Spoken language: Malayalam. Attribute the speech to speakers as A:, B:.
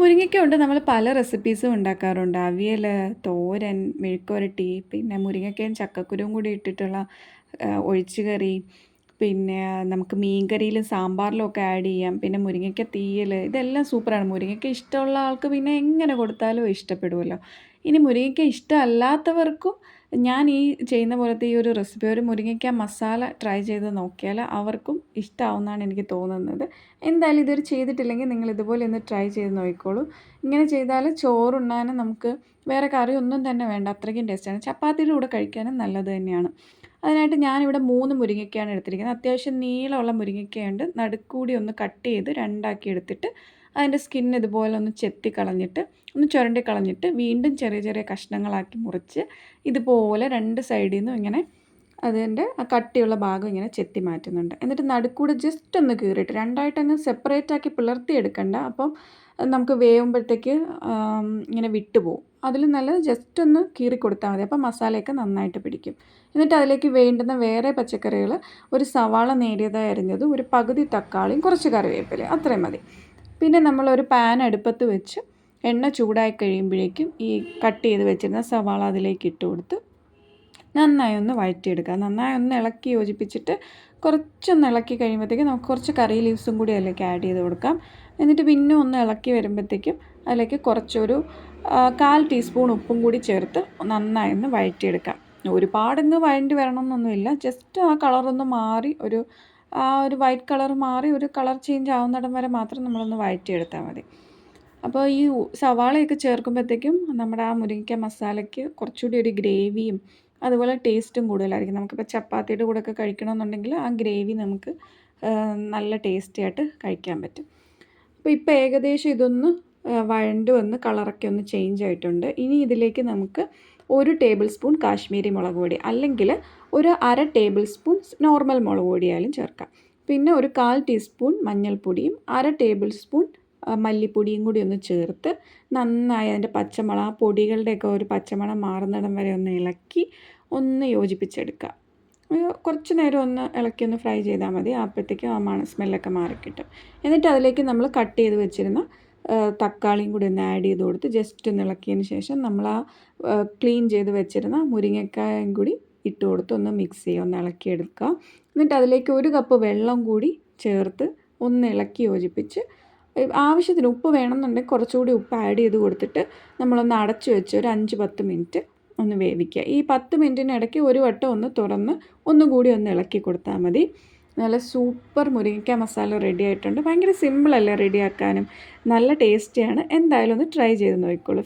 A: മുരിങ്ങയ്ക്ക കൊണ്ട് നമ്മൾ പല റെസിപ്പീസും ഉണ്ടാക്കാറുണ്ട്. അവിയൽ തോരൻ മെഴുക്കുവരട്ടി പിന്നെ മുരിങ്ങയ്ക്കയും ചക്കക്കുരുവും കൂടി ഇട്ടിട്ടുള്ള ഒഴിച്ചുകറി പിന്നെ നമുക്ക് മീൻകറിയിലും സാമ്പാറിലും ഒക്കെ ആഡ് ചെയ്യാം. പിന്നെ മുരിങ്ങയ്ക്ക തീയൽ ഇതെല്ലാം സൂപ്പറാണ് മുരിങ്ങയ്ക്ക ഇഷ്ടമുള്ള ആൾക്ക് പിന്നെ എങ്ങനെ കൊടുത്താലും ഇഷ്ടപ്പെടുമല്ലോ ഇനി മുരിങ്ങയ്ക്ക ഇഷ്ടമല്ലാത്തവർക്കും ഞാൻ ഈ ചെയ്യുന്ന പോലത്തെ ഈ ഒരു റെസിപ്പി ഒരു മുരിങ്ങയ്ക്ക മസാല ട്രൈ ചെയ്ത് നോക്കിയാൽ അവർക്കും ഇഷ്ടമാവുന്നതാണ് എനിക്ക് തോന്നുന്നത്. എന്തായാലും ഇതൊരു ചെയ്തിട്ടില്ലെങ്കിൽ നിങ്ങൾ ഇതുപോലെ ഒന്ന് ട്രൈ ചെയ്ത് നോക്കിക്കോളൂ. ഇങ്ങനെ ചെയ്താൽ ചോറുണ്ണാനും നമുക്ക് വേറെ കറി ഒന്നും തന്നെ വേണ്ട. അത്രയ്ക്കും ടേസ്റ്റാണ് ചപ്പാത്തിയുടെ കൂടെ കഴിക്കാനും നല്ലത് തന്നെയാണ്. അതിനായിട്ട് ഞാനിവിടെ മൂന്ന് മുരിങ്ങയ്ക്കയാണ് എടുത്തിരിക്കുന്നത്. അത്യാവശ്യം നീളമുള്ള മുരിങ്ങയ്ക്കയുണ്ട്. നടുക്കൂടി ഒന്ന് കട്ട് ചെയ്ത് രണ്ടാക്കി എടുത്തിട്ട് അതിന്റെ സ്കിൻ ഇതുപോലെ ഒന്ന് ചെത്തി കളഞ്ഞിട്ട് ഒന്ന് ചുരണ്ടി കളഞ്ഞിട്ട് വീണ്ടും ചെറിയ ചെറിയ കഷ്ണങ്ങളാക്കി മുറിച്ച് ഇതുപോലെ രണ്ട് സൈഡിൽ നിന്നും ഇങ്ങനെ അതിന്റെ കട്ടിയുള്ള ഭാഗം ഇങ്ങനെ ചെത്തി മാറ്റുന്നുണ്ട്. എന്നിട്ട് നടുക്കൂടെ ജസ്റ്റ് ഒന്ന് കീറിയിട്ട് രണ്ടായിട്ട് അങ്ങ് സെപ്പറേറ്റ് ആക്കി പിളർത്തി എടുക്കണ്ട. അപ്പം നമുക്ക് വേവുമ്പോഴത്തേക്ക് ഇങ്ങനെ വിട്ടുപോകും അതിൽ നല്ല ജസ്റ്റ് ഒന്ന് കീറി കൊടുത്താൽ മതി. അപ്പോൾ മസാലയൊക്കെ നന്നായിട്ട് പിടിക്കും. എന്നിട്ട് അതിലേക്ക് വേണ്ടുന്ന വേറെ പച്ചക്കറികൾ ഒരു സവാള നേരിയതായി അരിഞ്ഞതും ഒരു പകുതി തക്കാളിയും കുറച്ച് കറിവേപ്പില അത്രയും മതി. പിന്നെ നമ്മളൊരു പാൻ അടുപ്പത്ത് വെച്ച് എണ്ണ ചൂടായി കഴിയുമ്പോഴേക്കും ഈ കട്ട് ചെയ്ത് വെച്ചിരുന്ന സവാള അതിലേക്ക് ഇട്ട് കൊടുത്ത് നന്നായി ഒന്ന് വഴറ്റിയെടുക്കുക. നന്നായി ഒന്ന് ഇളക്കി യോജിപ്പിച്ചിട്ട് കുറച്ചൊന്ന് ഇളക്കി കഴിയുമ്പോഴത്തേക്കും നമുക്ക് കുറച്ച് കറി ലീവ്സും കൂടി അതിലേക്ക് ആഡ് ചെയ്ത് കൊടുക്കാം. എന്നിട്ട് പിന്നെ ഒന്ന് ഇളക്കി വരുമ്പോഴത്തേക്കും അതിലേക്ക് കുറച്ചൊരു കാൽ ടീസ്പൂൺ ഉപ്പും കൂടി ചേർത്ത് നന്നായി ഒന്ന് വഴറ്റിയെടുക്കാം. ഒരുപാടങ്ങ് വഴണ്ടി വരണമെന്നൊന്നുമില്ല. ജസ്റ്റ് ആ കളറൊന്ന് മാറി ഒരു ആ ഒരു വൈറ്റ് കളർ മാറി ഒരു കളർ ചേഞ്ച് ആവുന്നിടം വരെ മാത്രം നമ്മളൊന്ന് വഴറ്റിയെടുത്താൽ മതി. അപ്പോൾ ഈ സവാളയൊക്കെ ചേർക്കുമ്പോഴത്തേക്കും നമ്മുടെ ആ മുരിങ്ങയ്ക്ക മസാലയ്ക്ക് കുറച്ചുകൂടി ഒരു ഗ്രേവിയും അതുപോലെ ടേസ്റ്റും കൂടുതലായിരിക്കും. നമുക്കിപ്പോൾ ചപ്പാത്തിയുടെ കൂടെയൊക്കെ കഴിക്കണമെന്നുണ്ടെങ്കിൽ ആ ഗ്രേവി നമുക്ക് നല്ല ടേസ്റ്റി ആയിട്ട് കഴിക്കാൻ പറ്റും. അപ്പോൾ ഇപ്പോൾ ഏകദേശം ഇതൊന്ന് വഴണ്ട് വന്ന് കളറൊക്കെ ഒന്ന് ചേഞ്ച് ആയിട്ടുണ്ട്. ഇനി ഇതിലേക്ക് നമുക്ക് ഒരു ടേബിൾ സ്പൂൺ കാശ്മീരി മുളക് പൊടി അല്ലെങ്കിൽ ഒരു അര ടേബിൾ സ്പൂൺ നോർമൽ മുളക് പൊടിയായാലും ചേർക്കാം. പിന്നെ ഒരു കാൽ ടീസ്പൂൺ മഞ്ഞൾപ്പൊടിയും അര ടേബിൾ സ്പൂൺ മല്ലിപ്പൊടിയും കൂടി ഒന്ന് ചേർത്ത് നന്നായി അതിന്റെ പച്ചമുളക് ആ പൊടികളുടെയൊക്കെ ഒരു പച്ചമണം മാറുന്നിടം വരെ ഒന്ന് ഇളക്കി ഒന്ന് യോജിപ്പിച്ചെടുക്കുക. കുറച്ച് നേരം ഒന്ന് ഇളക്കി ഒന്ന് ഫ്രൈ ചെയ്താൽ മതി. അപ്പോഴത്തേക്കും ആ മണ സ്മെല്ലൊക്കെ മാറിക്കിട്ടും. എന്നിട്ട് അതിലേക്ക് നമ്മൾ കട്ട് ചെയ്ത് വെച്ചിരുന്ന തക്കാളിയും കൂടി ഒന്ന് ആഡ് ചെയ്ത് കൊടുത്ത് ജസ്റ്റ് ഒന്ന് ഇളക്കിയതിന് ശേഷം നമ്മൾ ആ ക്ലീൻ ചെയ്ത് വെച്ചിരുന്ന മുരിങ്ങക്കായും കൂടി ഇട്ട് കൊടുത്ത് ഒന്ന് മിക്സ് ചെയ്യുക ഒന്ന് ഇളക്കിയെടുക്കുക എന്നിട്ട് അതിലേക്ക് ഒരു കപ്പ് വെള്ളം കൂടി ചേർത്ത് ഒന്ന് ഇളക്കി യോജിപ്പിച്ച് ആവശ്യത്തിന് ഉപ്പ് വേണമെന്നുണ്ടെങ്കിൽ കുറച്ചുകൂടി ഉപ്പ് ആഡ് ചെയ്ത് കൊടുത്തിട്ട് നമ്മളൊന്ന് അടച്ചു വെച്ച് ഒരു അഞ്ച് പത്ത് മിനിറ്റ് ഒന്ന് വേവിക്കുക. ഈ പത്ത് മിനിറ്റിനിടയ്ക്ക് ഒരു വട്ടം ഒന്ന് തുറന്ന് ഒന്നുകൂടി ഒന്ന് ഇളക്കി കൊടുത്താൽ മതി. നല്ല സൂപ്പർ മുരിങ്ങയ്ക്ക മസാല റെഡി ആയിട്ടുണ്ട്. ഭയങ്കര സിമ്പിളല്ലേ റെഡിയാക്കാനും നല്ല ടേസ്റ്റിയാണ് എന്തായാലും ഒന്ന് ട്രൈ ചെയ്ത് നോക്കിക്കോളൂ.